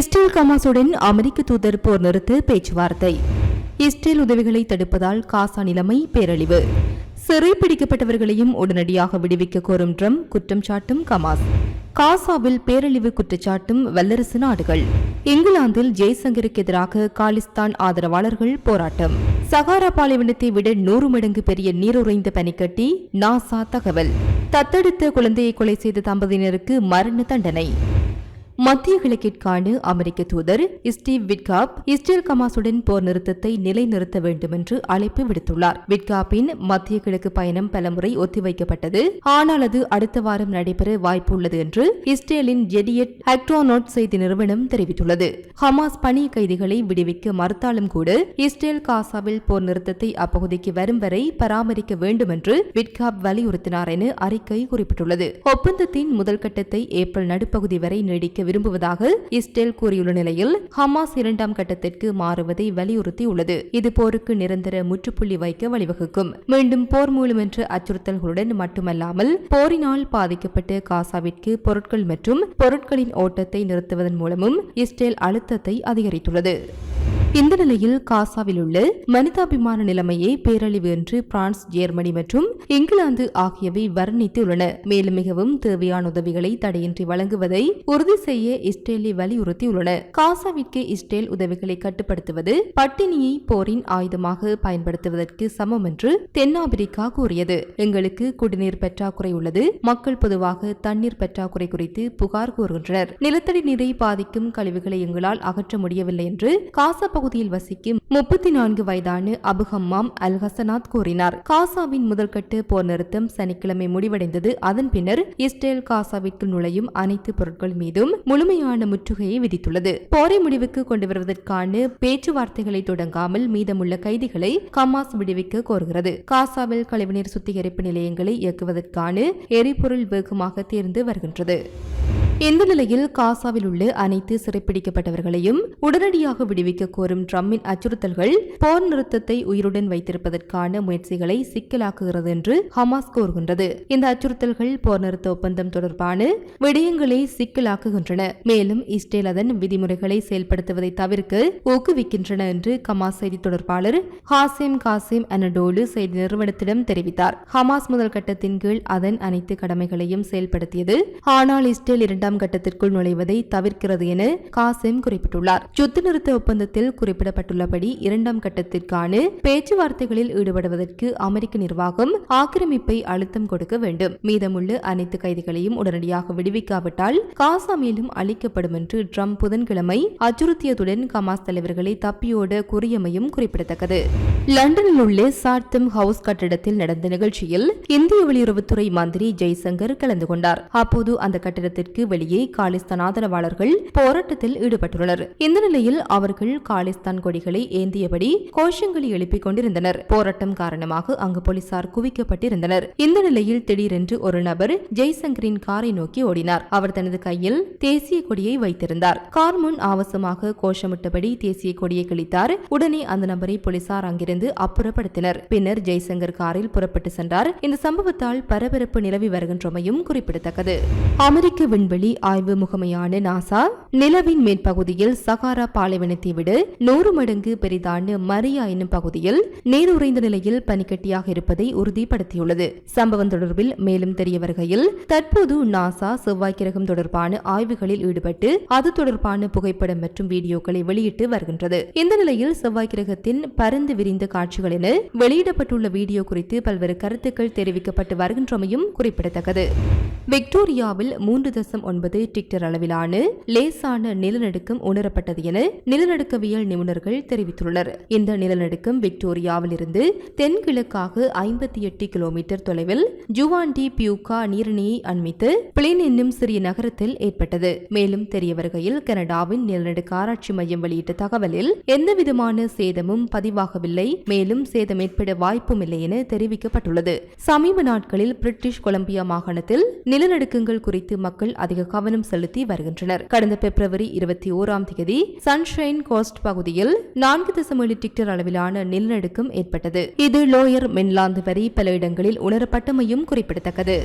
Israel கமாசுடன் அமெரிக்க தூதர் போர் நிறுத்த பேச்சுவார்த்தை. இஸ்ரேல் உதவிகளை தடுப்பதால் காசா நிலைமை பேரழிவு. சிறைப்பிடிக்கப்பட்டவர்களையும் உடனடியாக விடுவிக்க கோரும் ட்ரம்ப் குற்றம் சாட்டும் கமாஸ் காசாவில் பேரழிவு குற்றச்சாட்டும் வல்லரசு நாடுகள். இங்கிலாந்தில் ஜெய்சங்கருக்கு எதிராக காலிஸ்தான் ஆதரவாளர்கள் போராட்டம். சகாரா பாலைவனத்தை விட நூறு மடங்கு பெரிய நீருறைந்த பனிக்கட்டி நாசா தகவல். தத்தெடுத்த குழந்தையை கொலை செய்த தம்பதியினருக்கு மரண தண்டனை. மத்திய கிழக்கிற்கான அமெரிக்க தூதர் ஸ்டீவ் விட்காப் இஸ்ரேல் கமாசுடன் போர் நிறுத்தத்தை நிலைநிறுத்த வேண்டும் என்று அழைப்பு விடுத்துள்ளார். விட்காப்பின் மத்திய கிழக்கு பயணம் பலமுறை ஒத்திவைக்கப்பட்டது. ஆனால் அது அடுத்த வாரம் நடைபெற வாய்ப்புள்ளது என்று இஸ்ரேலின் ஜெடியட் ஹக்ட்ரோனோட் செய்தி நிறுவனம் தெரிவித்துள்ளது. ஹமாஸ் பணி கைதிகளை விடுவிக்க மறுத்தாலும் கூட இஸ்ரேல் காசாவில் போர் நிறுத்தத்தை அப்பகுதிக்கு வரும் வரை பராமரிக்க வேண்டும் என்று விட்காப் வலியுறுத்தினார் என அறிக்கை குறிப்பிட்டுள்ளது. ஒப்பந்தத்தின் முதல் கட்டத்தை ஏப்ரல் நடுப்பகுதி வரை நீடிக்க விரும்புவதாக இஸ்ரேல் கூறியுள்ள நிலையில் ஹமாஸ் இரண்டாம் கட்டத்திற்கு மாறுவதை வலியுறுத்தியுள்ளது. இது போருக்கு நிரந்தர முற்றுப்புள்ளி வைக்க வழிவகுக்கும். மீண்டும் போர் மூலம் என்ற அச்சுறுத்தல்களுடன் மட்டுமல்லாமல் போரினால் பாதிக்கப்பட்ட காசாவிற்கு பொருட்கள் மற்றும் பொருட்களின் ஓட்டத்தை நிறுத்துவதன் மூலமும் இஸ்ரேல் அழுத்தத்தை அதிகரித்துள்ளது. இந்த நிலையில் காசாவில் உள்ள மனிதாபிமான நிலைமையை பேரழிவு என்று பிரான்ஸ் ஜெர்மனி மற்றும் இங்கிலாந்து ஆகியவை வர்ணித்துள்ளன. மேலும் மிகவும் தேவையான உதவிகளை தடையின்றி வழங்குவதை உறுதி செய்ய இஸ்ரேலை வலியுறுத்தியுள்ளன. காசாவிற்கு இஸ்ரேல் உதவிகளை கட்டுப்படுத்துவது பட்டினியை போரின் ஆயுதமாக பயன்படுத்துவதற்கு சமம் என்று தென்னாப்பிரிக்கா கூறியது. எங்களுக்கு குடிநீர் பற்றாக்குறை உள்ளது. மக்கள் பொதுவாக தண்ணீர் பற்றாக்குறை குறித்து புகார் கூறுகின்றனர். நிலத்தடி நீரை பாதிக்கும் கழிவுகளை எங்களால் அகற்ற முடியவில்லை என்று காசா பகுதியில் வசிக்கும் முப்பத்தி நான்கு வயதான அபுஹம்மாம் அல் ஹசனாத் கூறினார். காசாவின் முதல்கட்டு போர் நிறுத்தம் சனிக்கிழமை முடிவடைந்தது. அதன் பின்னர் இஸ்ரேல் காசாவிற்கு நுழையும் அனைத்து பொருட்கள் மீதும் முழுமையான முற்றுகையை விதித்துள்ளது. போரை முடிவுக்கு கொண்டு வருவதற்கான பேச்சுவார்த்தைகளை தொடங்காமல் மீதமுள்ள கைதிகளை கமாஸ் விடுவிக்க கோருகிறது. காசாவில் கழிவுநீர் சுத்திகரிப்பு நிலையங்களை இயக்குவதற்கான எரிபொருள் வேகமாக தேர்ந்து வருகின்றது. இந்த நிலையில் காசாவில் உள்ள அனைத்து சிறைப்பிடிக்கப்பட்டவர்களையும் உடனடியாக விடுவிக்க கோரும் ட்ரம்பின் அச்சுறுத்தல்கள் போர் நிறுத்தத்தை உயிருடன் வைத்திருப்பதற்கான முயற்சிகளை சிக்கலாக்குகிறது என்று ஹமாஸ் கூறுகின்றது. இந்த அச்சுறுத்தல்கள் போர் நிறுத்த ஒப்பந்தம் தொடர்பான விடயங்களை சிக்கலாக்குகின்றன. மேலும் இஸ்ரேல் அதன் விதிமுறைகளை செயல்படுத்துவதை தவிர்க்க ஊக்குவிக்கின்றன என்று ஹமாஸ் செய்தி தொடர்பாளர் ஹாசிம் காசிம் அனடோலு செய்தி நிறுவனத்திடம் தெரிவித்தார். ஹமாஸ் முதல் கட்டத்தின் கீழ் அதன் அனைத்து கடமைகளையும் செயல்படுத்தியது. ஆனால் இஸ்ரேல் இரண்டாம் இரண்டாம் கட்டத்திற்குள் நுழைவதை தவிர்க்கிறது என காசிம் குறிப்பிட்டுள்ளார். சொத்து நிறுத்த ஒப்பந்தத்தில் குறிப்பிடப்பட்டுள்ளபடி இரண்டாம் கட்டத்திற்கான பேச்சுவார்த்தைகளில் ஈடுபடுவதற்கு அமெரிக்க நிர்வாகம் ஆக்கிரமிப்பை அழுத்தம் கொடுக்க வேண்டும். மீதமுள்ள அனைத்து கைதிகளையும் உடனடியாக விடுவிக்காவிட்டால் காசா மேலும் அளிக்கப்படும் என்று ட்ரம்ப் புதன்கிழமை அச்சுறுத்தியதுடன் கமாஸ் தலைவர்களை தப்பியோட கூறியமையும் குறிப்பிடத்தக்கது. லண்டனில் உள்ள சார்த்தம் ஹவுஸ் கட்டிடத்தில் நடந்த நிகழ்ச்சியில் இந்திய வெளியுறவுத்துறை மந்திரி ஜெய்சங்கர் கலந்து கொண்டார். அப்போது அந்த கட்டிடத்திற்கு வெளியே காலிஸ்தான் ஆதரவாளர்கள் போராட்டத்தில் ஈடுபட்டுள்ளனர். இந்த நிலையில் அவர்கள் காலிஸ்தான் கொடிகளை ஏந்தியபடி கோஷங்களை எழுப்பிக் கொண்டிருந்தனர். போராட்டம் காரணமாக அங்கு போலீசார் குவிக்கப்பட்டிருந்தனர். இந்த நிலையில் திடீரென்று ஒரு நபர் ஜெய்சங்கரின் காரை நோக்கி ஓடினார். அவர் தனது கையில் தேசிய கொடியை வைத்திருந்தார். கார் முன் ஆவசமாக கோஷமிட்டபடி தேசிய கொடியை கிழித்தார். உடனே அந்த நபரை போலீசார் அங்கிருந்து அப்புறப்படுத்தினர். பின்னர் ஜெய்சங்கர் காரில் புறப்பட்டு சென்றார். இந்த சம்பவத்தால் பரபரப்பு நிலவி வருகின்றமையும் குறிப்பிடத்தக்கது. அமெரிக்க விண்வெளி ஆய்வு முகமையான நாசா நிலவின் மேற்பகுதியில் சகாரா பாலைவனத்தை விட நூறு மடங்கு பெரிதான மரியா என்னும் பகுதியில் நீர் உறைந்த நிலையில் பனிக்கட்டியாக இருப்பதை உறுதிப்படுத்தியுள்ளது. சம்பவம் தொடர்பில் மேலும் தெரிய வருகையில் தற்போது நாசா செவ்வாய் கிரகம் தொடர்பான ஆய்வுகளில் ஈடுபட்டு அது தொடர்பான புகைப்படம் மற்றும் வீடியோக்களை வெளியிட்டு வருகின்றது. இந்த நிலையில் செவ்வாய் கிரகத்தின் பரந்து விரிந்த காட்சிகள் என வெளியிடப்பட்டுள்ள வீடியோ குறித்து பல்வேறு கருத்துக்கள் தெரிவிக்கப்பட்டு வருகின்றமையும் குறிப்பிடத்தக்கது. விக்டோரியாவில் மூன்று தசம் ஒன்பது டிக்டர் அளவிலான லேசான நிலநடுக்கம் உணரப்பட்டது என நிலநடுக்கவியல் நிபுணர்கள் தெரிவித்துள்ளனர். இந்த நிலநடுக்கம் விக்டோரியாவில் இருந்து தென்கிழக்காக ஐம்பத்தி எட்டு கிலோமீட்டர் தொலைவில் ஜுவாண்டி பியூகா நீரிணையை அண்மித்து பிளேன் என்னும் சிறிய நகரத்தில் ஏற்பட்டது. மேலும் தெரிய வருகையில் கனடாவின் நிலநடுக்க ஆராய்ச்சி மையம் வெளியிட்ட தகவலில் எந்தவிதமான சேதமும் பதிவாகவில்லை. மேலும் சேதம் ஏற்பட வாய்ப்பும் இல்லை என தெரிவிக்கப்பட்டுள்ளது. சமீப நாட்களில் பிரிட்டிஷ் கொலம்பியா மாகாணத்தில் நிலநடுக்கங்கள் குறித்து மக்கள் அதிக கவனம் செலுத்தி வருகின்றனர். கடந்த பிப்ரவரி இருபத்தி ஓராம் தேதி சன்ஷைன் கோஸ்ட் பகுதியில் நான்கு தசம் ஏழு டிக்டர் அளவிலான நிலநடுக்கம் ஏற்பட்டது. இது லோயர் மின்லாந்து வரி பல இடங்களில் உணரப்பட்டமையும் குறிப்பிடத்தக்கது.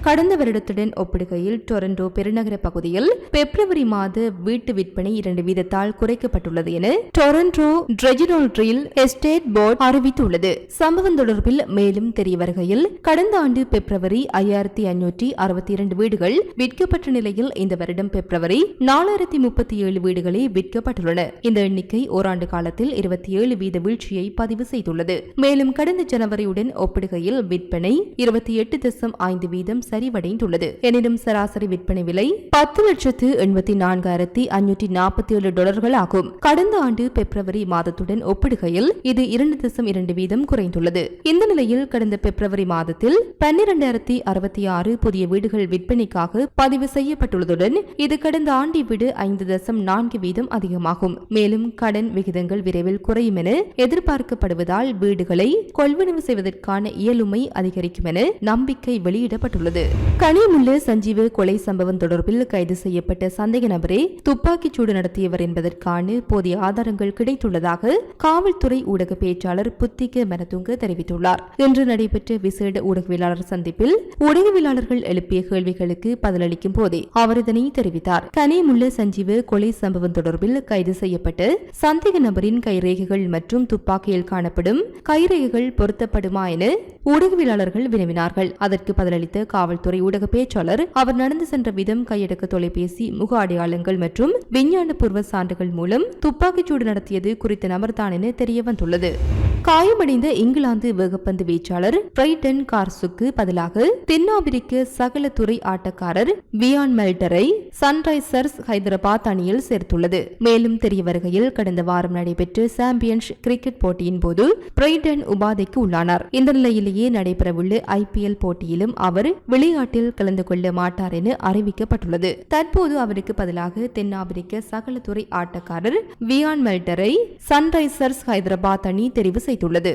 கடந்த வருடத்துடன் ஒப்பிடுகையில் டொரண்டோ பெருநகர பகுதியில் பிப்ரவரி மாத வீட்டு விற்பனை இரண்டு வீதத்தால் குறைக்கப்பட்டுள்ளது என டொரண்டோ ட்ரெஜினோல் எஸ்டேட் போர்டு அறிவித்துள்ளது. சம்பவம் தொடர்பில் மேலும் தெரிய வருகையில் கடந்த ஆண்டு பிப்ரவரி ஐயாயிரத்தி ஐநூற்றி அறுபத்தி அறுபத்தி இரண்டு வீடுகள் விற்கப்பட்ட நிலையில் இந்த வருடம் பிப்ரவரி நாலாயிரத்தி முப்பத்தி ஏழு வீடுகளே விற்கப்பட்டுள்ளன. இந்த எண்ணிக்கை ஓராண்டு காலத்தில் இருபத்தி ஏழு வீத வீழ்ச்சியை பதிவு செய்துள்ளது. மேலும் கடந்த ஜனவரியுடன் ஒப்பிடுகையில் விற்பனை இருபத்தி எட்டு தசம் ஐந்து வீதம் சரிவடைந்துள்ளது. எனினும் சராசரி விற்பனை விலை பத்து லட்சத்து எண்பத்தி நான்காயிரத்தி அஞ்சூற்றி நாற்பத்தி ஏழு டாலர்கள் ஆகும். கடந்த ஆண்டு பிப்ரவரி மாதத்துடன் ஒப்பிடுகையில் இது இரண்டு தசம் இரண்டு வீதம் குறைந்துள்ளது. இந்த நிலையில் கடந்த பிப்ரவரி மாதத்தில் பன்னிரண்டாயிரத்தி அறுபத்தி ஆறு புதிய வீடு வீடுகள் விற்பனைக்காக பதிவு செய்யப்பட்டுள்ளதுடன் இது கடந்த ஆண்டை விட ஐந்து தசம் நான்கு வீதம் அதிகமாகும். மேலும் கடன் விகிதங்கள் விரைவில் குறையும் என எதிர்பார்க்கப்படுவதால் வீடுகளை கொள்வனவு செய்வதற்கான இயலுமை அதிகரிக்கும் என நம்பிக்கை வெளியிடப்பட்டுள்ளது. கனிமுள்ள சஞ்சீவ கொலை சம்பவம் தொடர்பில் கைது செய்யப்பட்ட சந்தேக நபரே துப்பாக்கிச் சூடு நடத்தியவர் என்பதற்கான போதிய ஆதாரங்கள் கிடைத்துள்ளதாக காவல்துறை ஊடக பேச்சாளர் புத்திக மனதுங்க தெரிவித்துள்ளார். இன்று நடைபெற்ற விசேட ஊடகவியலாளர் சந்திப்பில் ஊடகவியலாளர்கள் எழுப்பிய கேள்விகளுக்கு பதிலளிக்கும் போதே அவர் இதனை தெரிவித்தார். கனிமுல்ல சஞ்சீவ் கொலை சம்பவம் தொடர்பில் கைது செய்யப்பட்டு சந்தேக நபரின் கைரேகைகள் மற்றும் துப்பாக்கியில் காணப்படும் கைரேகைகள் பொருத்தப்படுமா என ஊடகவியலாளர்கள் வினவினார்கள். அதற்கு பதிலளித்த காவல்துறை ஊடக பேச்சாளர் அவர் நடந்து சென்ற விதம் கையடக்க தொலைபேசி முக அடையாளங்கள் மற்றும் விஞ்ஞான பூர்வ சான்றுகள் மூலம் துப்பாக்கிச்சூடு நடத்தியது குறித்த நபர்தான் என தெரிய வந்துள்ளது காயமடைந்த இங்கிலாந்து வேகப்பந்து வீச்சாளர் பிரைடன் கார்ஸுக்கு பதிலாக தென்னாப்பிரிக்க சகல துறை ஆட்டக்காரர் வியான் மெல்டரை சன்ரைசர்ஸ் ஹைதராபாத் அணியில் சேர்த்துள்ளது. மேலும் தெரிய வருகையில் கடந்த வாரம் நடைபெற்ற சாம்பியன்ஸ் கிரிக்கெட் போட்டியின் போது பிரைடன் உபாதைக்கு உள்ளானார். இந்த நிலையிலேயே நடைபெறவுள்ள ஐபிஎல் போட்டியிலும் அவர் விளையாட்டில் கலந்து கொள்ள மாட்டார் என அறிவிக்கப்பட்டுள்ளது. தற்போது அவருக்கு பதிலாக தென்னாப்பிரிக்க சகல துறை ஆட்டக்காரர் வியான் மெல்டரை சன்ரைசர்ஸ் ஹைதராபாத் அணி தெரிவு செய்துள்ளது.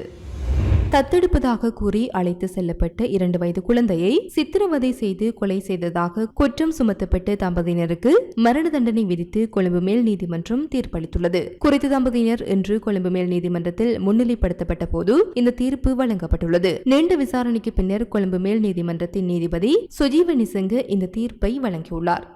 தத்தெடுப்பதாக கூறி அழைத்து செல்லப்பட்ட இரண்டு வயது குழந்தையை சித்திரவதை செய்து கொலை செய்ததாக குற்றம் சுமத்தப்பட்ட தம்பதியினருக்கு மரண தண்டனை விதித்து கொழும்பு மேல் நீதிமன்றம் தீர்ப்பளித்துள்ளது. குறித்த தம்பதியினர் இன்று கொழும்பு மேல் நீதிமன்றத்தில் முன்னிலைப்படுத்தப்பட்ட போது இந்த தீர்ப்பு வழங்கப்பட்டுள்ளது. நீண்ட விசாரணைக்கு பின்னர் கொழும்பு மேல் நீதிமன்றத்தின் நீதிபதி சுஜீவ நிசங்க இந்த தீர்ப்பை வழங்கியுள்ளார்.